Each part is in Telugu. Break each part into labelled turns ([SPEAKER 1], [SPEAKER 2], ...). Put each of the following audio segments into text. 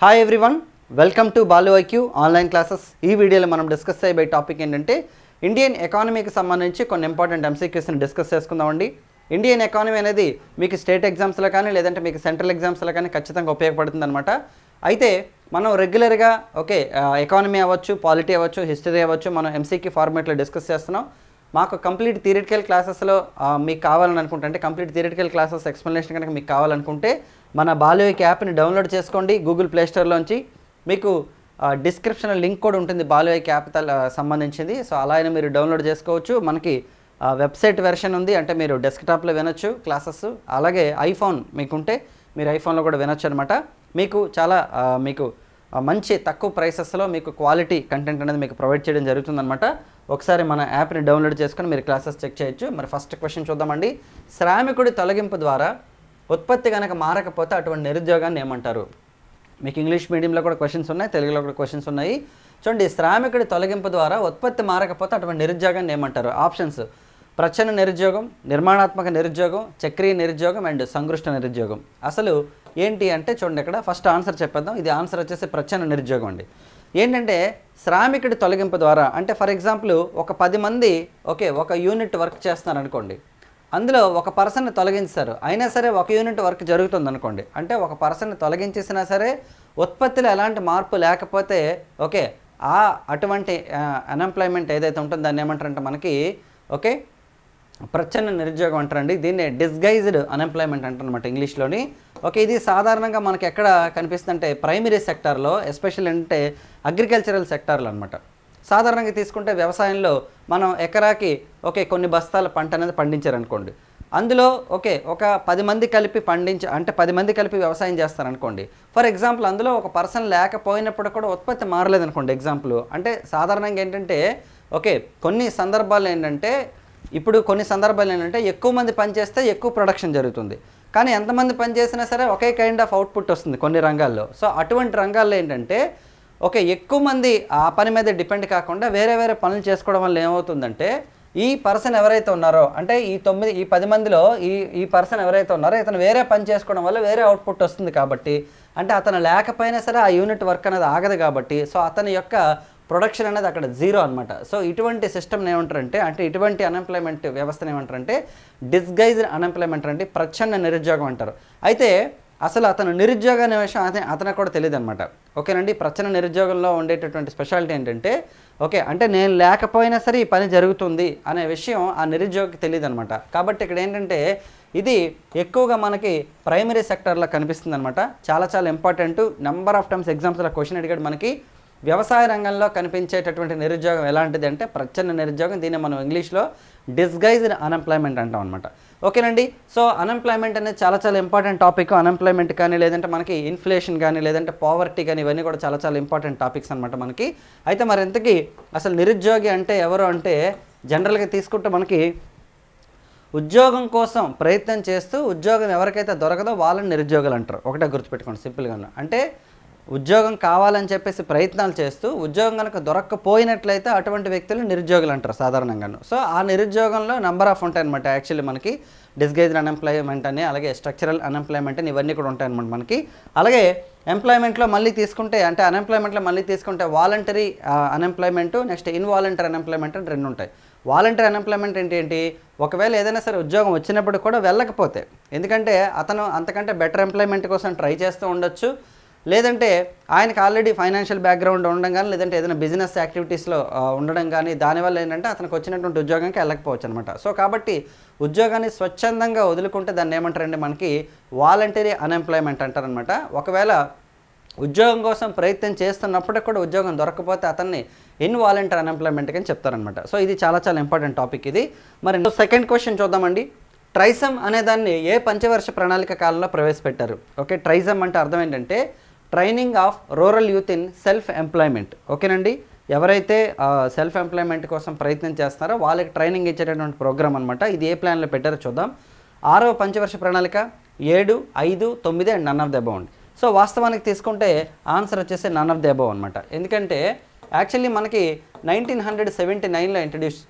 [SPEAKER 1] Hi everyone welcome to Balu IQ online classes ఈ వీడియోలో మనం డిస్కస్ చేయబోయే టాపిక్ ఏంటంటే ఇండియన్ ఎకానమీకి సంబంధించి కొన్ని ఇంపార్టెంట్ ఎంసీక్యూస్ని డిస్కస్ చేసుకుందామండి ఇండియన్ ఎకానమీ అనేది మీకు స్టేట్ ఎగ్జామ్స్లో కానీ లేదంటే మీకు సెంట్రల్ ఎగ్జామ్స్లో కానీ ఖచ్చితంగా ఉపయోగపడుతుంది అనమాట అయితే మనం రెగ్యులర్గా ఓకే ఎకానమీ అవ్వచ్చు పాలిటీ అవ్వచ్చు హిస్టరీ అవ్వచ్చు మనం ఎంసీక్యూ ఫార్మేట్లో డిస్కస్ చేస్తున్నాం. మాకు కంప్లీట్ థియరిటికల్ క్లాసెస్లో మీకు కావాలని అనుకుంటే అంటే కంప్లీట్ థియరిటికల్ క్లాసెస్ ఎక్స్ప్లెనేషన్ కనుక మీకు కావాలనుకుంటే మన బాలోయిక్ యాప్ని డౌన్లోడ్ చేసుకోండి గూగుల్ ప్లేస్టోర్లోంచి మీకు డిస్క్రిప్షన్ లింక్ కూడా ఉంటుంది బాలోయిక్ యాప్ తల- సంబంధించింది. సో అలా అయినా మీరు డౌన్లోడ్ చేసుకోవచ్చు. మనకి వెబ్సైట్ వెర్షన్ ఉంది అంటే మీరు డెస్క్టాప్లో వినొచ్చు క్లాసెస్. అలాగే ఐఫోన్ మీకుంటే మీరు ఐఫోన్లో కూడా వినొచ్చు అనమాట మీకు చాలా మీకు మంచి తక్కువ ప్రైసెస్లో మీకు క్వాలిటీ కంటెంట్ అనేది మీకు ప్రొవైడ్ చేయడం జరుగుతుందనమాట ఒకసారి మన యాప్ని డౌన్లోడ్ చేసుకొని మీరు క్లాసెస్ చెక్ చేయొచ్చు. మరి ఫస్ట్ క్వశ్చన్ చూద్దామండి. శ్రామికుడి తొలగింపు ద్వారా ఉత్పత్తి కనుక మారకపోతే అటువంటి నిరుద్యోగాన్ని ఏమంటారు? మీకు ఇంగ్లీష్ మీడియంలో కూడా క్వశ్చన్స్ ఉన్నాయి తెలుగులో కూడా క్వశ్చన్స్ ఉన్నాయి. చూడండి శ్రామికుడి తొలగింపు ద్వారా ఉత్పత్తి మారకపోతే అటువంటి నిరుద్యోగాన్ని ఏమంటారు? ఆప్షన్స్ ప్రచ్ఛన్న నిరుద్యోగం నిర్మాణాత్మక నిరుద్యోగం చక్రీయ నిరుద్యోగం అండ్ సంగృష్ట నిరుద్యోగం. అసలు ఏంటి అంటే చూడండి ఇక్కడ ఫస్ట్ ఆన్సర్ చెప్పేద్దాం. ఇది ఆన్సర్ వచ్చేసి ప్రచ్ఛన్న నిరుద్యోగం అండి. ఏంటంటే శ్రామికుడి తొలగింపు ద్వారా అంటే ఫర్ ఎగ్జాంపుల్ ఒక పది మంది ఓకే ఒక యూనిట్ వర్క్ చేస్తున్నారు అనుకోండి. అందులో ఒక పర్సన్ని తొలగించారు. అయినా సరే ఒక యూనిట్ వర్క్ జరుగుతుంది అనుకోండి. అంటే ఒక పర్సన్ని తొలగించేసినా సరే ఉత్పత్తిలో ఎలాంటి మార్పు లేకపోతే ఓకే ఆ అటువంటి అన్ఎంప్లాయ్మెంట్ ఏదైతే ఉంటుందో దాన్ని ఏమంటారంటే మనకి ఓకే ప్రచ్ఛన్న నిరుద్యోగం అంటారండి. దీన్ని డిస్గైజ్డ్ అన్ఎంప్లాయ్మెంట్ అంటారనమాట ఇంగ్లీష్లోని. ఓకే ఇది సాధారణంగా మనకి ఎక్కడ కనిపిస్తుంది అంటే ప్రైమరీ సెక్టార్లో ఎస్పెషల్ అంటే అగ్రికల్చరల్ సెక్టార్లు అనమాట సాధారణంగా తీసుకుంటే వ్యవసాయంలో మనం ఎకరాకి ఓకే కొన్ని బస్తాల పంట అనేది పండించారనుకోండి. అందులో ఓకే ఒక పది మంది కలిపి పండించ అంటే పది మంది కలిపి వ్యవసాయం చేస్తారనుకోండి. ఫర్ ఎగ్జాంపుల్ అందులో ఒక పర్సన్ లేకపోయినప్పుడు కూడా ఉత్పత్తి మారలేదనుకోండి ఎగ్జాంపుల్. అంటే సాధారణంగా ఏంటంటే ఓకే కొన్ని సందర్భాలు ఏంటంటే ఇప్పుడు కొన్ని సందర్భాలు ఏంటంటే ఎక్కువ మంది పనిచేస్తే ఎక్కువ ప్రొడక్షన్ జరుగుతుంది. కానీ ఎంతమంది పని చేసినా సరే ఒకే కైండ్ ఆఫ్ అవుట్పుట్ వస్తుంది కొన్ని రంగాల్లో. సో అటువంటి రంగాల్లో ఏంటంటే ఓకే ఎక్కువ మంది ఆ పని మీద డిపెండ్ కాకుండా వేరే వేరే పనులు చేసుకోవడం వల్ల ఏమవుతుందంటే ఈ పర్సన్ ఎవరైతే ఉన్నారో అంటే ఈ తొమ్మిది ఈ పది మందిలో ఈ ఈ పర్సన్ ఎవరైతే ఉన్నారో ఇతను వేరే పని చేసుకోవడం వల్ల వేరే అవుట్పుట్ వస్తుంది కాబట్టి అంటే అతను లేకపోయినా సరే ఆ యూనిట్ వర్క్ అనేది ఆగదు కాబట్టి సో అతని యొక్క ప్రొడక్షన్ అనేది అక్కడ జీరో అనమాట సో ఇటువంటి సిస్టమ్ని ఏమంటారంటే అంటే ఇటువంటి అన్ఎంప్లాయ్మెంట్ వ్యవస్థను ఏమంటారంటే డిస్గైజ్డ్ అన్ఎంప్లాయ్మెంట్ అంటే ప్రచ్ఛన్న నిరుద్యోగం అంటారు. అయితే అసలు అతను నిరుద్యోగ అనే విషయం అతను అతనికి కూడా తెలియదు అనమాట ఓకేనండి? ప్రచ్ఛన్న నిరుద్యోగంలో ఉండేటటువంటి స్పెషాలిటీ ఏంటంటే ఓకే అంటే నేను లేకపోయినా సరే ఈ పని జరుగుతుంది అనే విషయం ఆ నిరుద్యోగికి తెలియదు అనమాట కాబట్టి ఇక్కడ ఏంటంటే ఇది ఎక్కువగా మనకి ప్రైమరీ సెక్టర్లో కనిపిస్తుంది అనమాట చాలా చాలా ఇంపార్టెంట్ నెంబర్ ఆఫ్ టైమ్స్ ఎగ్జామ్స్లో క్వశ్చన్ అడిగాడు మనకి. వ్యవసాయ రంగంలో కనిపించేటటువంటి నిరుద్యోగం ఎలాంటిది అంటే ప్రచ్ఛన్న నిరుద్యోగం. దీన్ని మనం ఇంగ్లీష్లో డిస్గైజ్డ్ అన్ఎంప్లాయ్మెంట్ అంటాం అనమాట ఓకేనండి? సో అన్ఎంప్లాయ్మెంట్ అనేది చాలా చాలా ఇంపార్టెంట్ టాపిక్. అన్ఎంప్లాయ్మెంట్ కానీ లేదంటే మనకి ఇన్ఫ్లేషన్ కానీ లేదంటే పావర్టీ కానీ ఇవన్నీ కూడా చాలా చాలా ఇంపార్టెంట్ టాపిక్స్ అనమాట మనకి. అయితే మరి ఇంతకీ అసలు నిరుద్యోగి అంటే ఎవరు అంటే జనరల్గా తీసుకుంటే మనకి ఉద్యోగం కోసం ప్రయత్నం చేస్తూ ఉద్యోగం ఎవరికైతే దొరకదో వాళ్ళని నిరుద్యోగులు అంటారు. ఒకటే గుర్తుపెట్టుకోండి సింపుల్గా అంటే ఉద్యోగం కావాలని చెప్పేసి ప్రయత్నాలు చేస్తూ ఉద్యోగం కనుక దొరక్కపోయినట్లయితే అటువంటి వ్యక్తులు నిరుద్యోగులు అంటారు సాధారణంగాను. సో ఆ నిరుద్యోగంలో నెంబర్ ఆఫ్ ఉంటాయి అనమాట యాక్చువల్లీ మనకి డిస్గైజ్డ్ అన్ఎంప్లాయ్మెంట్ అని అలాగే స్ట్రక్చరల్ అన్ఎంప్లాయ్మెంట్ అని ఇవన్నీ కూడా ఉంటాయి అనమాట మనకి. అలాగే ఎంప్లాయ్మెంట్లో మళ్ళీ తీసుకుంటే అంటే అన్ఎంప్లాయ్మెంట్లో మళ్ళీ తీసుకుంటే voluntary unemployment next involuntary unemployment అని రెండు ఉంటాయి. వాలంటరీ అన్ఎంప్లాయ్మెంట్ ఏంటి ఏంటి? ఒకవేళ ఏదైనా సరే ఉద్యోగం వచ్చినప్పుడు కూడా వెళ్ళకపోతే. ఎందుకంటే అతను అంతకంటే బెటర్ ఎంప్లాయ్మెంట్ కోసం ట్రై చేస్తూ ఉండొచ్చు. లేదంటే ఆయనకు ఆల్రెడీ ఫైనాన్షియల్ బ్యాక్గ్రౌండ్ ఉండడం కానీ లేదంటే ఏదైనా బిజినెస్ యాక్టివిటీస్లో ఉండడం కానీ దానివల్ల ఏంటంటే అతనికి వచ్చినటువంటి ఉద్యోగానికి వెళ్ళకపోవచ్చు అనమాట సో కాబట్టి ఉద్యోగాన్ని స్వచ్ఛందంగా వదులుకుంటే దాన్ని ఏమంటారండి మనకి? వాలంటరీ అన్ఎంప్లాయ్మెంట్ అంటారనమాట ఒకవేళ ఉద్యోగం కోసం ప్రయత్నం చేస్తున్నప్పటికి కూడా ఉద్యోగం దొరకకపోతే అతన్ని ఇన్వాలంటరీ అన్ఎంప్లాయ్మెంట్ అని చెప్తారనమాట సో ఇది చాలా చాలా ఇంపార్టెంట్ టాపిక్ ఇది. మరి సెకండ్ క్వశ్చన్ చూద్దామండి. ట్రైసమ్ అనే దాన్ని ఏ పంచవర్ష ప్రణాళిక కాలంలో ప్రవేశపెట్టారు? ఓకే ట్రైజమ్ అంటే అర్థం ఏంటంటే training of rural youth in self employment ఓకేనండి? ఎవరైతే సెల్ఫ్ ఎంప్లాయ్మెంట్ కోసం ప్రయత్నం చేస్తున్నారో వాళ్ళకి ట్రైనింగ్ ఇచ్చేటటువంటి ప్రోగ్రామ్ అనమాట ఇది ఏ ప్లాన్లో పెట్టారో చూద్దాం. ఆరవ పంచవర్ష ప్రణాళిక ఏడు ఐదు తొమ్మిది అండ్ నన్ ఆఫ్ ద అబౌండ్ సో వాస్తవానికి తీసుకుంటే ఆన్సర్ వచ్చేసి నన్ ఆఫ్ ది అనమాట ఎందుకంటే యాక్చువల్లీ మనకి నైన్టీన్ హండ్రెడ్ సెవెంటీ నైన్లో ఇంట్రడ్యూస్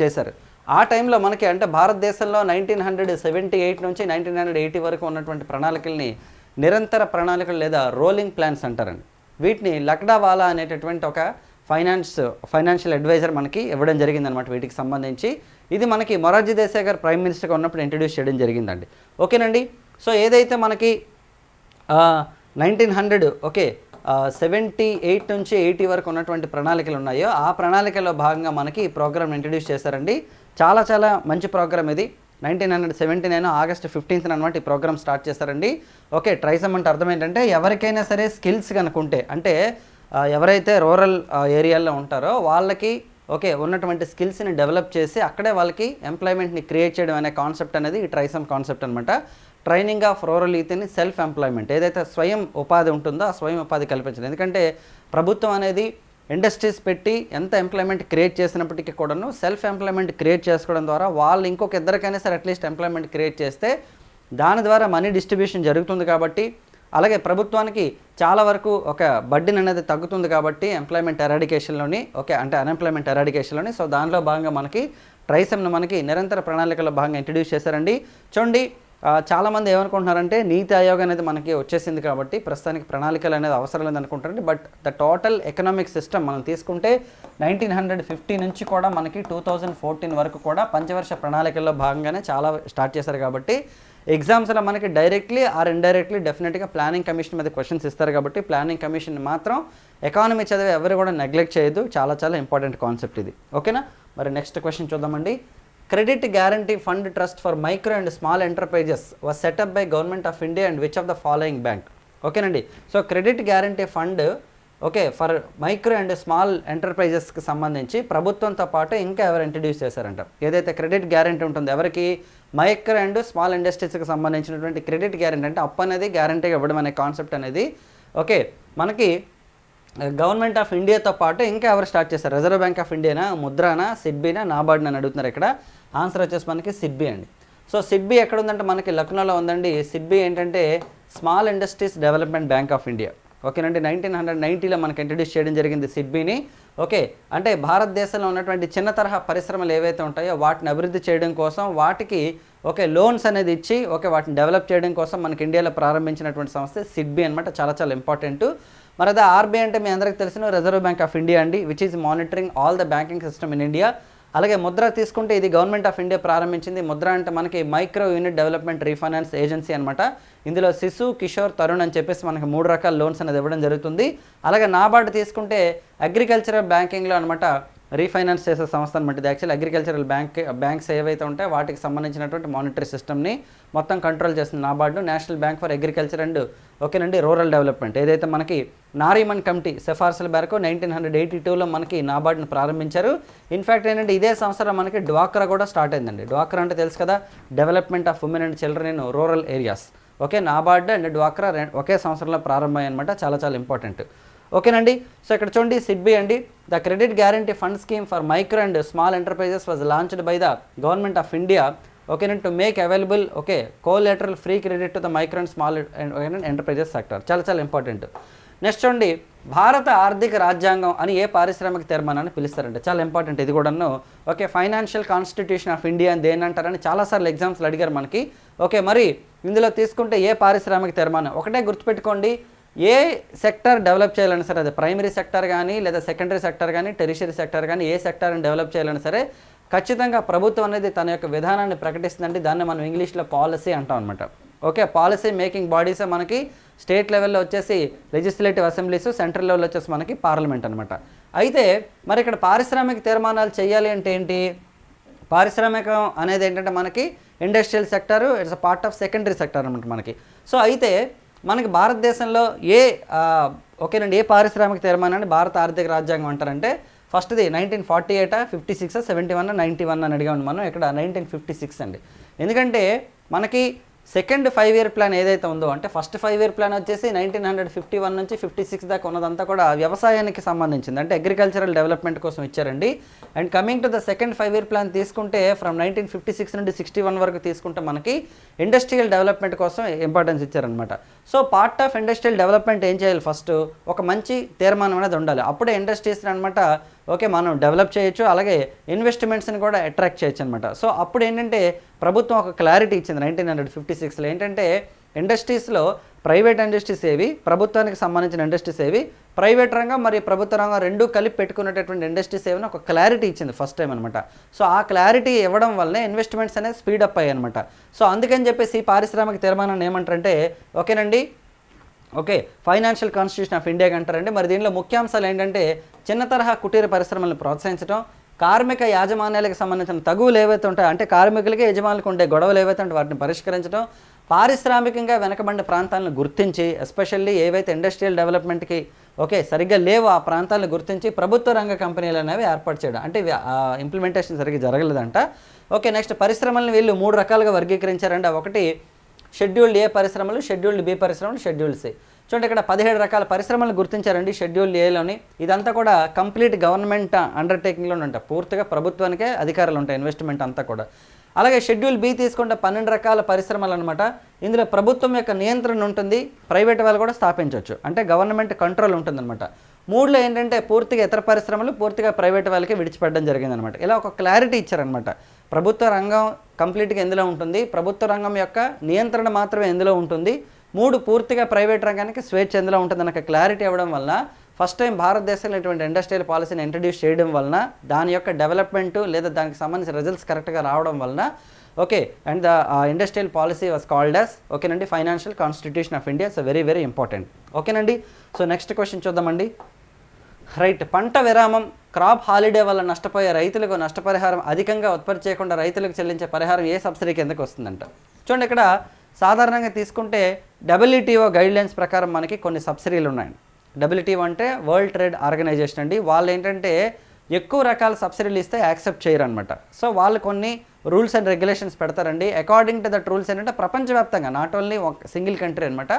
[SPEAKER 1] చేశారు. ఆ టైంలో మనకి అంటే భారతదేశంలో నైన్టీన్ హండ్రెడ్ సెవెంటీ ఎయిట్ నుంచి నైన్టీన్ హండ్రెడ్ ఎయిటీ వరకు ఉన్నటువంటి ప్రణాళికల్ని నిరంతర ప్రణాళికలు లేదా రోలింగ్ ప్లాన్స్ అంటారండి. వీటిని లక్డావాలా అనేటటువంటి ఒక ఫైనాన్స్ ఫైనాన్షియల్ అడ్వైజర్ మనకి ఇవ్వడం జరిగిందనమాట వీటికి సంబంధించి. ఇది మనకి మొరార్జీ దేశాయ్ గారు ప్రైమ్ మినిస్టర్గా ఉన్నప్పుడు ఇంట్రడ్యూస్ చేయడం జరిగిందండి. ఓకేనండి? సో ఏదైతే మనకి nineteen hundred okay seventy eight నుంచి ఎయిటీ వరకు ఉన్నటువంటి ప్రణాళికలు ఉన్నాయో ఆ ప్రణాళికలో భాగంగా మనకి ఈ ప్రోగ్రామ్ ఇంట్రడ్యూస్ చేశారండి. చాలా చాలా మంచి ప్రోగ్రామ్ ఇది. Nineteen hundred seventy nine August fifteenth అనమాట ఈ ప్రోగ్రామ్ స్టార్ట్ చేశారండి ఓకే ట్రైసమ్ అంటే అర్థం ఏంటంటే ఎవరికైనా సరే స్కిల్స్ కనుకుంటే అంటే ఎవరైతే రూరల్ ఏరియాల్లో ఉంటారో వాళ్ళకి ఓకే ఉన్నటువంటి స్కిల్స్ని డెవలప్ చేసి అక్కడే వాళ్ళకి ఎంప్లాయ్మెంట్ని క్రియేట్ చేయడం అనే కాన్సెప్ట్ అనేది ఈ ట్రైసమ్ కాన్సెప్ట్ అనమాట ట్రైనింగ్ ఆఫ్ రూరల్ యూత్ని సెల్ఫ్ ఎంప్లాయ్మెంట్ ఏదైతే స్వయం ఉపాధి ఉంటుందో ఆ స్వయం ఉపాధి కల్పించడం. ఎందుకంటే ప్రభుత్వం అనేది ఇండస్ట్రీస్ పెట్టి ఎంత ఎంప్లాయ్మెంట్ క్రియేట్ చేసినప్పటికీ కూడాను సెల్ఫ్ ఎంప్లాయ్మెంట్ క్రియేట్ చేసుకోవడం ద్వారా వాళ్ళు ఇంకొక ఇద్దరికైనా సరే అట్లీస్ట్ ఎంప్లాయ్మెంట్ క్రియేట్ చేస్తే దాని ద్వారా మనీ డిస్ట్రిబ్యూషన్ జరుగుతుంది కాబట్టి అలాగే ప్రభుత్వానికి చాలా వరకు ఒక బడ్డీని అనేది తగ్గుతుంది కాబట్టి ఎంప్లాయ్మెంట్ ఎరాడికేషన్లోని ఓకే అంటే అన్ఎంప్లాయ్మెంట్ ఎరాడికేషన్లోని సో దానిలో భాగంగా మనకి ట్రైసమ్ను మనకి నిరంతర ప్రణాళికలో భాగంగా ఇంట్రడ్యూస్ చేశారండి. చూడండి చాలామంది ఏమనుకుంటున్నారంటే నీతి ఆయోగ్ అనేది మనకి వచ్చేసింది కాబట్టి ప్రస్తుతానికి ప్రణాళికలు అనేది అవసరం లేదు అనుకుంటారండి but the total economic system మనం తీసుకుంటే నైన్టీన్ హండ్రెడ్ ఫిఫ్టీ నుంచి కూడా మనకి టూ థౌజండ్ ఫోర్టీన్ వరకు కూడా పంచవర్ష ప్రణాళికల్లో భాగంగానే చాలా స్టార్ట్ చేశారు కాబట్టి ఎగ్జామ్స్లో మనకి డైరెక్ట్లీ ఆర్ ఇండైరెక్ట్లీ డెఫినెట్గా ప్లానింగ్ కమిషన్ మీద క్వశ్చన్స్ ఇస్తారు కాబట్టి ప్లానింగ్ కమిషన్ మాత్రం ఎకానమీ చదివే ఎవరు కూడా నెగ్లెక్ట్ చేయదు చాలా చాలా ఇంపార్టెంట్ కాన్సెప్ట్ ఇది. ఓకేనా మరి నెక్స్ట్ క్వశ్చన్ చూద్దామండి. Credit guarantee fund trust for micro and small enterprises was set up by government of India and which of the following bank ఓకేనండి. So credit guarantee fund okay for micro and small ఎంటర్ప్రైజెస్కి సంబంధించి ప్రభుత్వంతో పాటు ఇంకా ఎవరు ఇంట్రడ్యూస్ చేశారంట? ఏదైతే క్రెడిట్ గ్యారంటీ ఉంటుందో ఎవరికి? మైక్రో అండ్ స్మాల్ ఇండస్ట్రీస్కి సంబంధించినటువంటి క్రెడిట్ గ్యారంటీ అంటే అప్పు అనేది గ్యారంటీగా ఇవ్వడం అనే కాన్సెప్ట్ అనేది ఓకే మనకి గవర్నమెంట్ ఆఫ్ ఇండియాతో పాటు ఇంకా ఎవరు స్టార్ట్ చేశారు రిజర్వ్ బ్యాంక్ ఆఫ్ ఇండియానా ముద్రానా సిడ్బీనా? నాబార్డ్ అని అడుగుతున్నారు ఇక్కడ. ఆన్సర్ వచ్చేసి మనకి సిడ్బీ అండి. సో సిడ్బీ ఎక్కడ ఉందంటే మనకి లక్నోలో ఉందండి. సిడ్బీ ఏంటంటే small industries development bank of India. ఓకేనండి నైన్టీన్ హండ్రెడ్ నైంటీలో మనకి ఇంట్రడ్యూస్ చేయడం జరిగింది సిడ్బీని. ఓకే అంటే భారతదేశంలో ఉన్నటువంటి చిన్న తరహా పరిశ్రమలు ఏవైతే ఉంటాయో వాటిని అభివృద్ధి చేయడం కోసం వాటికి ఓకే లోన్స్ అనేది ఇచ్చి ఓకే వాటిని డెవలప్ చేయడం కోసం మనకి ఇండియాలో ప్రారంభించినటువంటి సంస్థ సిడ్బీ అనమాట చాలా చాలా ఇంపార్టెంట్. మరి అదే ఆర్బీఐ అంటే మీ అందరికీ తెలిసిన రిజర్వ్ బ్యాంక్ ఆఫ్ ఇండియా అండి which is monitoring all the banking system in India అలాగే ముద్ర తీసుకుంటే ఇది గవర్నమెంట్ ఆఫ్ ఇండియా ప్రారంభించింది. ముద్ర అంటే మనకి micro unit development refinance agency అనమాట ఇందులో శిశు కిషోర్ తరుణ్ అని చెప్పేసి మనకి మూడు రకాల లోన్స్ అనేది ఇవ్వడం జరుగుతుంది. అలాగే నాబార్డు తీసుకుంటే అగ్రికల్చరల్ బ్యాంకింగ్లో అనమాట రీఫైనాన్స్ చేసే సంస్థ అనమాట యాక్చువల్లీ అగ్రికల్చరల్ బ్యాంక్ బ్యాంక్స్ ఏవైతే ఉంటాయో వాటికి సంబంధించినటువంటి మానిటరీ సిస్టమ్ని మొత్తం కంట్రోల్ చేస్తుంది. NABARD national bank for agriculture and ఓకేనండి రూరల్ డెవలప్మెంట్ ఏదైతే మనకి నారీమన్ కమిటీ సిఫార్సుల మేరకు నైన్టీన్ హండ్రెడ్ ఎయిటీ టూలో మనకి నాబార్డును ప్రారంభించారు. ఇన్ఫ్యాక్ట్ ఏంటంటే ఇదే సంవత్సరం మనకి డ్వాక్రా కూడా స్టార్ట్ అయిందండి. డ్వాక్రా అంటే తెలుసు కదా development of women and children in rural areas okay NABARD and డ్వాక్రా ఒకే సంవత్సరంలో ప్రారంభమయ్యాయి అనమాట చాలా చాలా ఇంపార్టెంట్ ఓకేనండి. సో ఇక్కడ చూడండి సిడ్బీ అండి. The credit guarantee fund scheme for micro and small enterprises was launched by the government of India ఓకేనండి to make available okay collateral free credit to the micro and small enterprises sector చాలా చాలా ఇంపార్టెంట్ నెక్స్ట్ చూడండి భారత ఆర్థిక రాజ్యాంగం అని ఏ పారిశ్రామిక తీర్మానాన్ని పిలుస్తారంటే చాలా ఇంపార్టెంట్ ఇది కూడాను okay financial constitution of India అని దేని అంటారని చాలాసార్లు ఎగ్జామ్స్లో అడిగారు మనకి. ఓకే మరి ఇందులో తీసుకుంటే ఏ పారిశ్రామిక తీర్మానం? ఒకటే గుర్తుపెట్టుకోండి ఏ సెక్టర్ డెవలప్ చేయాలన్నా సరే అది ప్రైమరీ సెక్టర్ కానీ లేదా సెకండరీ సెక్టర్ కానీ టెరిషరీ సెక్టర్ కానీ ఏ సెక్టర్ని డెవలప్ చేయాలన్నా సరే ఖచ్చితంగా ప్రభుత్వం అనేది తన యొక్క విధానాన్ని ప్రకటిస్తుందంటే దాన్ని మనం ఇంగ్లీష్లో పాలసీ అంటాం అనమాట ఓకే పాలసీ మేకింగ్ బాడీసే మనకి స్టేట్ లెవెల్లో వచ్చేసి లెజిస్లేటివ్ అసెంబ్లీస్ సెంట్రల్ లెవెల్లో వచ్చేసి మనకి పార్లమెంట్ అనమాట అయితే మరి ఇక్కడ పారిశ్రామిక తీర్మానాలు చేయాలి అంటే ఏంటి? పారిశ్రామికం అనేది ఏంటంటే మనకి industrial sector it's a part of secondary sector అనమాట మనకి. సో అయితే మనకి భారతదేశంలో ఏ ఓకేనండి ఏ పారిశ్రామిక తీర్మానాన్ని భారత ఆర్థిక రాజ్యాంగం అంటారంటే ఫస్ట్ది nineteen forty eight fifty six seventy one ninety one అని అడిగాము మనం. ఇక్కడ నైన్టీన్ ఫిఫ్టీ సిక్స్ అండి. ఎందుకంటే మనకి సెకండ్ ఫైవ్ ఇయర్ ప్లాన్ ఏదైతే ఉందో అంటే ఫస్ట్ ఫైవ్ ఇయర్ ప్లాన్ వచ్చేసి నైన్టీన్ హండ్రెడ్ ఫిఫ్టీ వన్ నుంచి ఫిఫ్టీ సిక్స్ దాకా ఉన్నదంతా కూడా వ్యవసాయానికి సంబంధించింది. అంటే అగ్రికల్చరల్ డెవలప్మెంట్ కోసం ఇచ్చారండి. And coming to the second five year plan తీసుకుంటే ఫ్రమ్ నైన్టీన్ ఫిఫ్టీ సిక్స్ నుండి సిక్స్టీ వన్ వరకు తీసుకుంటే మనకి ఇండస్ట్రియల్ డెవలప్మెంట్ కోసం ఇంపార్టెన్స్ ఇచ్చారనమాట so part of industrial development ఏం చేయాలి ఫస్ట్ ఒక మంచి తీర్మానం అనేది ఉండాలి. అప్పుడే ఇండస్ట్రీస్ అనమాట ఓకే మనం డెవలప్ చేయొచ్చు. అలాగే ఇన్వెస్ట్మెంట్స్ని కూడా అట్రాక్ట్ చేయొచ్చు అనమాట సో అప్పుడు ఏంటంటే ప్రభుత్వం ఒక క్లారిటీ ఇచ్చింది నైన్టీన్ హండ్రెడ్ ఫిఫ్టీ సిక్స్లో. ఏంటంటే ఇండస్ట్రీస్లో ప్రైవేట్ ఇండస్ట్రీస్ ఏవి ప్రభుత్వానికి సంబంధించిన ఇండస్ట్రీస్ ఏవి ప్రైవేట్ రంగం మరియు ప్రభుత్వ రంగం రెండు కలిపి పెట్టుకునేటటువంటి ఇండస్ట్రీస్ ఏమైనా ఒక క్లారిటీ ఇచ్చింది ఫస్ట్ టైం అనమాట సో ఆ క్లారిటీ ఇవ్వడం వల్లనే ఇన్వెస్ట్మెంట్స్ అనేది స్పీడ్ అప్ అయ్యాయి అనమాట సో అందుకని చెప్పేసి ఈ పారిశ్రామిక తీర్మానాన్ని ఏమంటారంటే ఓకేనండి okay financial constitution of India అంటారంటే మరి దీనిలో ముఖ్యాంశాలు ఏంటంటే చిన్న తరహా కుటీర పరిశ్రమలను ప్రోత్సహించడం కార్మిక యాజమాన్యాలకు సంబంధించిన తగువులు ఏవైతే ఉంటాయో అంటే కార్మికులకి యజమానులకు ఉండే గొడవలు ఏవైతే ఉంటాయో వాటిని పరిష్కరించడం పారిశ్రామికంగా వెనకబడిన ప్రాంతాలను గుర్తించి ఎస్పెషల్లీ ఏవైతే ఇండస్ట్రియల్ డెవలప్మెంట్కి ఓకే సరిగ్గా లేవు ఆ ప్రాంతాలను గుర్తించి ప్రభుత్వ రంగ కంపెనీలు అనేవి ఏర్పాటు చేయడం. అంటే ఇంప్లిమెంటేషన్ సరిగ్గా జరగలేదంట. ఓకే నెక్స్ట్ పరిశ్రమలను వీళ్ళు మూడు రకాలుగా వర్గీకరించారంట ఒకటి షెడ్యూల్డ్ ఏ పరిశ్రమలు షెడ్యూల్డ్ బి పరిశ్రమలు షెడ్యూల్డ్ సి. చూడండి ఇక్కడ పదిహేడు రకాల పరిశ్రమలు గుర్తించారండి షెడ్యూల్డ్ ఏలోని. ఇదంతా కూడా కంప్లీట్ గవర్నమెంట్ అండర్టేకింగ్లో ఉంటాయి. పూర్తిగా ప్రభుత్వానికే అధికారాలు ఉంటాయి ఇన్వెస్ట్మెంట్ అంతా కూడా. అలాగే షెడ్యూల్ బి తీసుకుంటే పన్నెండు రకాల పరిశ్రమలు అనమాట ఇందులో ప్రభుత్వం యొక్క నియంత్రణ ఉంటుంది ప్రైవేట్ వాళ్ళు కూడా స్థాపించవచ్చు. అంటే గవర్నమెంట్ కంట్రోల్ ఉంటుందన్నమాట. మూడులో ఏంటంటే పూర్తిగా ఇతర పరిశ్రమలు పూర్తిగా ప్రైవేట్ వాళ్ళకి విడిచిపెట్టడం జరిగిందనమాట ఇలా ఒక క్లారిటీ ఇచ్చారనమాట ప్రభుత్వ రంగం కంప్లీట్గా ఎందులో ఉంటుంది? ప్రభుత్వ రంగం యొక్క నియంత్రణ మాత్రమే ఎందులో ఉంటుంది? మూడు పూర్తిగా ప్రైవేట్ రంగానికి స్వేచ్ఛ ఎందులో ఉంటుంది అన్న క్లారిటీ ఇవ్వడం వల్ల ఫస్ట్ టైం భారతదేశంలో ఇటువంటి ఇండస్ట్రియల్ పాలసీని ఇంట్రడ్యూస్ చేయడం వలన దాని యొక్క డెవలప్మెంట్ లేదా దానికి సంబంధించిన రిజల్ట్స్ కరెక్ట్గా రావడం వలన okay and the industrial policy was called as ఓకేనండి financial constitution of India so very very important. ఓకేనండి సో నెక్స్ట్ క్వశ్చన్ చూద్దామండి. రైట్ పంట విరామం క్రాప్ హాలిడే వల్ల నష్టపోయే రైతులకు నష్టపరిహారం అధికంగా ఉత్పత్తి చేయకుండా రైతులకు చెల్లించే పరిహారం ఏ సబ్సిడీ కిందకు వస్తుందంట? చూడండి ఇక్కడ సాధారణంగా తీసుకుంటే డబ్ల్యూటీఓ గైడ్లైన్స్ ప్రకారం మనకి కొన్ని సబ్సిడీలు ఉన్నాయి. డబ్ల్యూటీఓ అంటే వరల్డ్ ట్రేడ్ ఆర్గనైజేషన్ అండి. వాళ్ళు ఏంటంటే ఎక్కువ రకాల సబ్సిడీలు ఇస్తే యాక్సెప్ట్ చేయరు అనమాట సో వాళ్ళు కొన్ని రూల్స్ అండ్ రెగ్యులేషన్స్ పెడతారండి. అకార్డింగ్ టు దట్ రూల్స్ ఏంటంటే ప్రపంచవ్యాప్తంగా నాట్ ఓన్లీ ఒక సింగిల్ కంట్రీ అనమాట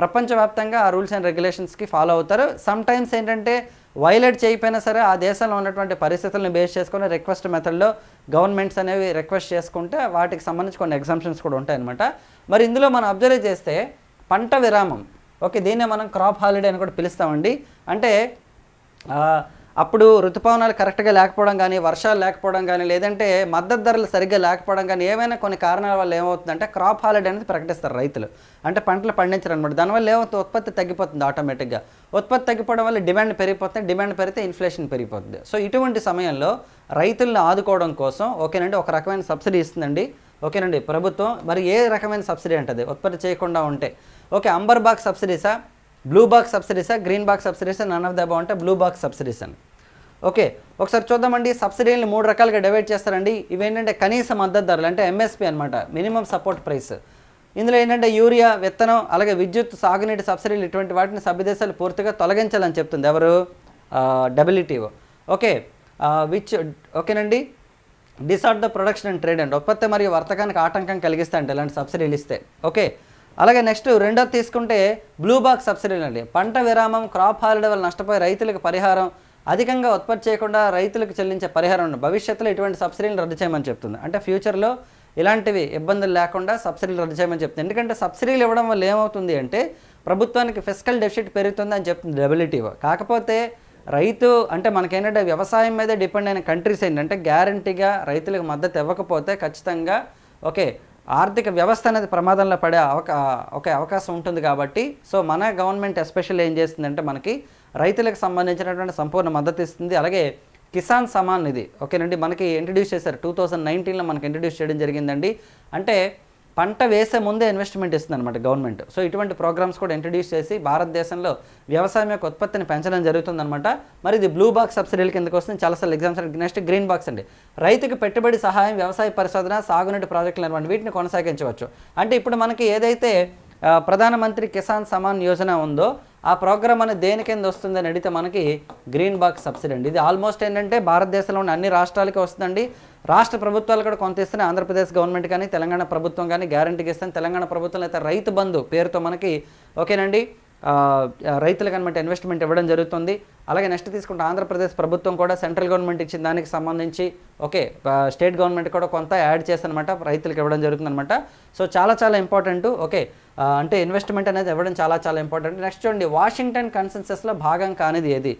[SPEAKER 1] ప్రపంచవ్యాప్తంగా ఆ రూల్స్ అండ్ రెగ్యులేషన్స్కి ఫాలో అవుతారు. సమ్ టైమ్స్ ఏంటంటే వైలేట్ చేయకపోయినా సరే ఆ దేశంలో ఉన్నటువంటి పరిస్థితులను బేస్ చేసుకొని రిక్వెస్ట్ మెథడ్లో గవర్నమెంట్స్ అనేవి రిక్వెస్ట్ చేసుకుంటే వాటికి సంబంధించి కొన్ని ఎగ్జామ్షన్స్ కూడా ఉంటాయన్నమాట. మరి ఇందులో మనం అబ్జర్వ్ చేస్తే పంట విరామం. ఓకే దీన్నే మనం క్రాప్ హాలిడే అని కూడా పిలుస్తామండి. అంటే అప్పుడు ఋతుపవనాలు కరెక్ట్గా లేకపోవడం కానీ వర్షాలు లేకపోవడం కానీ లేదంటే మద్దతు ధరలు సరిగ్గా లేకపోవడం కానీ ఏమైనా కొన్ని కారణాల వల్ల ఏమవుతుందంటే క్రాప్ హాలిడే అనేది ప్రకటిస్తారు రైతులు. అంటే పంటలు పండించరు అనమాట దానివల్ల ఏమవుతుంది? ఉత్పత్తి తగ్గిపోతుంది ఆటోమేటిక్గా. ఉత్పత్తి తగ్గిపోవడం వల్ల డిమాండ్ పెరిగిపోతుంది. డిమాండ్ పెరిగితే ఇన్ఫ్లేషన్ పెరిగిపోతుంది. సో ఇటువంటి సమయంలో రైతులను ఆదుకోవడం కోసం ఓకేనండి ఒక రకమైన సబ్సిడీ ఇస్తుందండి. ఓకేనండి ప్రభుత్వం మరి ఏ రకమైన సబ్సిడీ అంటది? ఉత్పత్తి చేయకుండా ఉంటే. ఓకే అంబర్ బాక్స్ సబ్సిడీసా? బ్లూ బాక్స్ సబ్సిడీసా గ్రీన్ బాక్స్ సబ్సిడీసా నన్ ఆఫ్ ద అబౌ అంటే బ్లూ బాక్స్ సబ్సిడీస్ అని. ఓకే ఒకసారి చూద్దామండి. సబ్సిడీని మూడు రకాలుగా డివైడ్ చేస్తారండి. ఇవేంటంటే కనీస మద్దతు ధరలు అంటే ఎంఎస్పి అనమాట మినిమం సపోర్ట్ ప్రైస్ ఇందులో ఏంటంటే యూరియా విత్తనం అలాగే విద్యుత్ సాగునీటి సబ్సిడీలు ఇటువంటి వాటిని సభ్యదేశాలు పూర్తిగా తొలగించాలని చెప్తుంది. ఎవరు? డబ్ల్యూటీఓ ఓకే విచ్ ఓకేనండి. Distort the production and trade and ఉత్పత్తి మరియు వర్తకానికి ఆటంకం కలిగిస్తాయంట ఇలాంటి సబ్సిడీలు ఇస్తే. ఓకే అలాగే నెక్స్ట్ రెండోది తీసుకుంటే బ్లూ బాక్స్ సబ్సిడీలు అండి. పంట విరామం క్రాప్ హాలిడే వల్ల నష్టపోయే రైతులకు పరిహారం అధికంగా ఉత్పత్తి చేయకుండా రైతులకు చెల్లించే పరిహారం భవిష్యత్తులో ఇటువంటి సబ్సిడీలు రద్దు చేయమని చెప్తుంది. అంటే ఫ్యూచర్లో ఇలాంటివి ఇబ్బందులు లేకుండా సబ్సిడీలు రద్దు చేయమని చెప్తుంది. ఎందుకంటే సబ్సిడీలు ఇవ్వడం వల్ల ఏమవుతుంది అంటే ప్రభుత్వానికి ఫిజికల్ డెఫిసిట్ పెరుగుతుంది అని చెప్తుంది డబ్ల్యూటీఓ. కాకపోతే రైతు అంటే మనకేంటంటే వ్యవసాయం మీద డిపెండ్ అయిన కంట్రీస్ ఏంటంటే గ్యారంటీగా రైతులకు మద్దతు ఇవ్వకపోతే ఖచ్చితంగా ఓకే ఆర్థిక వ్యవస్థ అనేది ప్రమాదంలో పడే అవకా ఒక అవకాశం ఉంటుంది కాబట్టి సో మన గవర్నమెంట్ ఎస్పెషల్ ఏం చేస్తుందంటే మనకి రైతులకు సంబంధించినటువంటి సంపూర్ణ మద్దతు ఇస్తుంది. అలాగే కిసాన్ సమాన్ నిధి ఓకేనండి? మనకి ఇంట్రడ్యూస్ చేశారు. టూ థౌజండ్ నైన్టీన్లో మనకి ఇంట్రడ్యూస్ చేయడం జరిగిందండి. అంటే పంట వేసే ముందే ఇన్వెస్ట్మెంట్ ఇస్తుంది అనమాట గవర్నమెంట్ సో ఇటువంటి ప్రోగ్రామ్స్ కూడా ఇంట్రడ్యూస్ చేసి భారతదేశంలో వ్యవసాయం యొక్క ఉత్పత్తిని పెంచడం జరుగుతుందనమాట మరి ఇది బ్లూ బాక్స్ సబ్సిడీల కిందకి వస్తుంది. చాలాసార్లు ఎగ్జామ్స్ నెక్స్ట్ గ్రీన్ బాక్స్ అండి. రైతుకు పెట్టుబడి సహాయం వ్యవసాయ పరిశోధన సాగునీటి ప్రాజెక్టులు అనమాట వీటిని కొనసాగించవచ్చు. అంటే ఇప్పుడు మనకి ఏదైతే ప్రధానమంత్రి కిసాన్ సమాన్ యోజన ఉందో ఆ ప్రోగ్రామ్ అనేది దేని కింద వస్తుందని అడిగితే మనకి గ్రీన్ బాక్స్ సబ్సిడీ అండి. ఇది ఆల్మోస్ట్ ఏంటంటే భారతదేశంలో ఉన్న అన్ని రాష్ట్రాలకి వస్తుందండి. రాష్ట్ర ప్రభుత్వాలు కూడా కొంత ఇస్తున్నాయి ఆంధ్రప్రదేశ్ గవర్నమెంట్ కానీ తెలంగాణ ప్రభుత్వం కానీ గ్యారంటీకి ఇస్తాను తెలంగాణ ప్రభుత్వం అయితే రైతు బంధు పేరుతో మనకి ఓకేనండి. రైతులకు అనమాట ఇన్వెస్ట్మెంట్ ఇవ్వడం జరుగుతుంది. అలాగే నెక్స్ట్ తీసుకుంటే ఆంధ్రప్రదేశ్ ప్రభుత్వం కూడా సెంట్రల్ గవర్నమెంట్ ఇచ్చిన దానికి సంబంధించి ఓకే స్టేట్ గవర్నమెంట్ కూడా కొంత యాడ్ చేసనమాట రైతులకు ఇవ్వడం జరుగుతుందనమాట సో చాలా చాలా ఇంపార్టెంట్ ఓకే అంటే ఇన్వెస్ట్మెంట్ అనేది ఇవ్వడం చాలా చాలా ఇంపార్టెంట్ నెక్స్ట్ చూడండి వాషింగ్టన్ కన్సెన్సస్లో భాగం కానిది ఏది?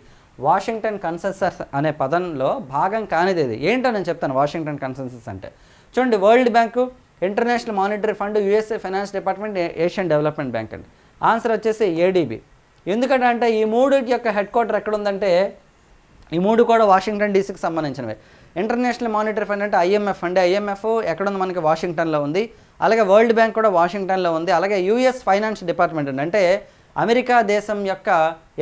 [SPEAKER 1] వాషింగ్టన్ కన్సెన్సస్ అనే పదంలో భాగం కానిది ఏది? ఏంటో నేను చెప్తాను వాషింగ్టన్ కన్సెన్సస్ అంటే. చూడండి world bank international monetary fund USA finance department Asian development bank అండి. ఆన్సర్ వచ్చేసి ఏడీబీ ఎందుకంటే అంటే ఈ మూడు యొక్క హెడ్ క్వార్టర్ ఎక్కడ ఉందంటే ఈ మూడు కూడా వాషింగ్టన్ డీసీకి సంబంధించినవి. ఇంటర్నేషనల్ మానిటరీ ఫండ్ అంటే ఐఎంఎఫ్ అండి. ఐఎంఎఫ్ ఎక్కడుంది? మనకి వాషింగ్టన్లో ఉంది. అలాగే వరల్డ్ బ్యాంక్ కూడా వాషింగ్టన్లో ఉంది. అలాగే యూఎస్ ఫైనాన్స్ డిపార్ట్మెంట్ అండి. అంటే అమెరికా దేశం యొక్క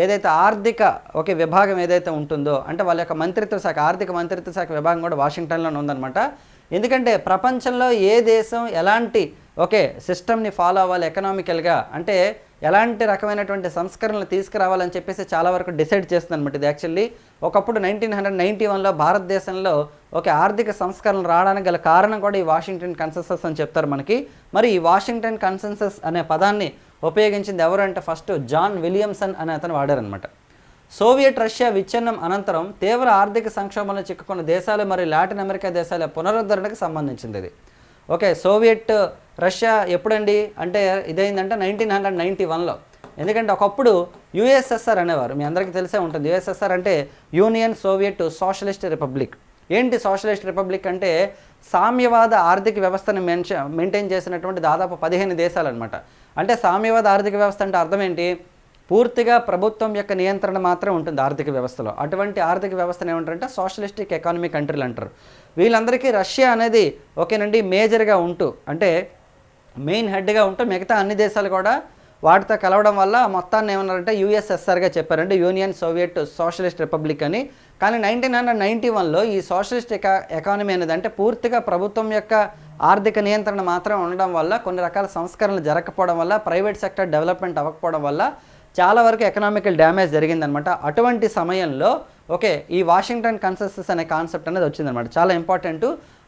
[SPEAKER 1] ఏదైతే ఆర్థిక ఒక విభాగం ఏదైతే ఉంటుందో అంటే వాళ్ళ యొక్క మంత్రిత్వ శాఖ ఆర్థిక మంత్రిత్వ శాఖ విభాగం కూడా వాషింగ్టన్లోనే ఉందన్నమాట. ఎందుకంటే ప్రపంచంలో ఏ దేశం ఎలాంటి ఓకే సిస్టమ్ని ఫాలో అవ్వాలి ఎకనామికల్గా. అంటే ఎలాంటి రకమైనటువంటి సంస్కరణలు తీసుకురావాలని చెప్పేసి చాలా వరకు డిసైడ్ చేస్తుంది అనమాట ఇది యాక్చువల్లీ. ఒకప్పుడు నైన్టీన్ హండ్రెడ్ నైంటీ వన్లో భారతదేశంలో ఒక ఆర్థిక సంస్కరణలు రావడానికి గల కారణం కూడా ఈ వాషింగ్టన్ కన్సెన్సస్ అని చెప్తారు మనకి. మరి ఈ వాషింగ్టన్ కన్సెన్సస్ అనే పదాన్ని ఉపయోగించింది ఎవరు అంటే ఫస్ట్ జాన్ విలియమ్సన్ అనే అతను వాడారనమాట సోవియట్ రష్యా విచ్ఛిన్నం అనంతరం తీవ్ర ఆర్థిక సంక్షోభంలో చిక్కుకున్న దేశాలు మరియు లాటిన్ అమెరికా దేశాల పునరుద్ధరణకు సంబంధించింది ఇది. ఓకే సోవియట్ రష్యా ఎప్పుడండి? అంటే ఇదైందంటే నైన్టీన్ హండ్రెడ్ నైంటీ వన్లో. ఎందుకంటే ఒకప్పుడు యుఎస్ఎస్ఆర్ అనేవారు మీ అందరికీ తెలిసే ఉంటుంది యుఎస్ఎస్ఆర్ అంటే యూనియన్ సోవియట్ సోషలిస్ట్ రిపబ్లిక్. ఏంటి సోషలిస్ట్ రిపబ్లిక్ అంటే సామ్యవాద ఆర్థిక వ్యవస్థను మెన్ష మెయింటైన్ చేసినటువంటి దాదాపు పదిహేను దేశాలు అనమాట అంటే సామ్యవాద ఆర్థిక వ్యవస్థ అంటే అర్థం ఏంటి పూర్తిగా ప్రభుత్వం యొక్క నియంత్రణ మాత్రం ఉంటుంది ఆర్థిక వ్యవస్థలో. అటువంటి ఆర్థిక వ్యవస్థను ఏమంటారంటే సోషలిస్టిక్ ఎకానమీ కంట్రీలు అంటారు. వీళ్ళందరికీ రష్యా అనేది ఓకేనండి మేజర్గా ఉంటూ అంటే మెయిన్ హెడ్గా ఉంటూ మిగతా అన్ని దేశాలు కూడా వాటితో కలవడం వల్ల మొత్తాన్ని ఏమన్నారంటే యూఎస్ఎస్ఆర్గా చెప్పారంటే యూనియన్ సోవియట్ సోషలిస్ట్ రిపబ్లిక్ అని. కానీ నైన్టీన్ హండ్రెడ్ నైంటీ వన్లో ఈ సోషలిస్ట్ ఎకా ఎకానమీ అనేది అంటే పూర్తిగా ప్రభుత్వం యొక్క ఆర్థిక నియంత్రణ మాత్రం ఉండడం వల్ల కొన్ని రకాల సంస్కరణలు జరగకపోవడం వల్ల ప్రైవేట్ సెక్టర్ డెవలప్మెంట్ అవ్వకపోవడం వల్ల చాలా వరకు ఎకనామికల్ డ్యామేజ్ జరిగిందనమాట. అటువంటి సమయంలో ఓకే ఈ వాషింగ్టన్ కన్సెన్సస్ అనే కాన్సెప్ట్ అనేది వచ్చిందనమాట చాలా ఇంపార్టెంట్.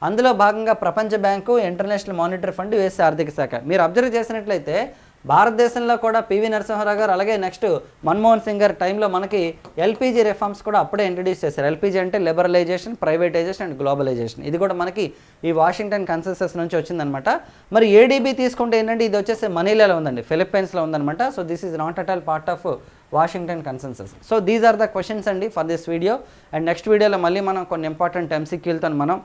[SPEAKER 1] అందులో భాగంగా ప్రపంచ bank international monetary fund US ఆర్థిక శాఖ. మీరు అబ్జర్వ్ చేసినట్లయితే భారతదేశంలో కూడా పివి నరసింహారావు గారు అలాగే నెక్స్ట్ మన్మోహన్ సింగ్ గారి టైంలో మనకి ఎల్పిజి రిఫార్మ్స్ కూడా అప్పుడే ఇంట్రడ్యూస్ చేశారు. ఎల్పిజి అంటే లిబరలైజేషన్ ప్రైవేటైజేషన్ అండ్ గ్లోబలైజేషన్. ఇది కూడా మనకి ఈ వాషింగ్టన్ కన్సెన్సస్ నుంచి వచ్చిందనమాట మరి ఏడీబీ తీసుకుంటే ఏంటంటే ఇది వచ్చేసి మనీలాలో ఉందండి ఫిలిప్పైన్స్లో ఉందన్నమాట. So this is not at all part of Washington consensus so these are the questions అండి for this video and next వీడియోలో మళ్ళీ మనం కొన్ని ఇంపార్టెంట్ ఎంసీక్యూలతో మనం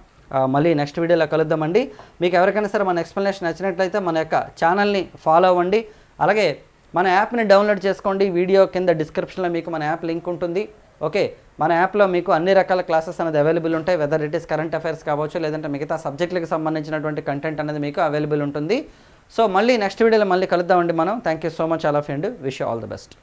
[SPEAKER 1] మళ్ళీ నెక్స్ట్ వీడియోలో కలుద్దామండి మీకు ఎవరికైనా సరే మన ఎక్స్ప్లెనేషన్ నచ్చినట్లయితే మన యొక్క ఛానల్ని ఫాలో అవ్వండి. అలాగే మన యాప్ని డౌన్లోడ్ చేసుకోండి. వీడియో కింద డిస్క్రిప్షన్లో మీకు మన యాప్ లింక్ ఉంటుంది. ఓకే మన యాప్లో మీకు అన్ని రకాల క్లాసెస్ అనేది అవైలబుల్ ఉంటాయి. Whether it is current affairs కావచ్చు లేదంటే మిగతా సబ్జెక్టులకు సంబంధించినటువంటి కంటెంట్ అనేది మీకు అవైలబుల్ ఉంటుంది. సో మళ్ళీ నెక్స్ట్ వీడియోలో మళ్ళీ కలుద్దామండి మనం. Thank you so much all of and wish all the best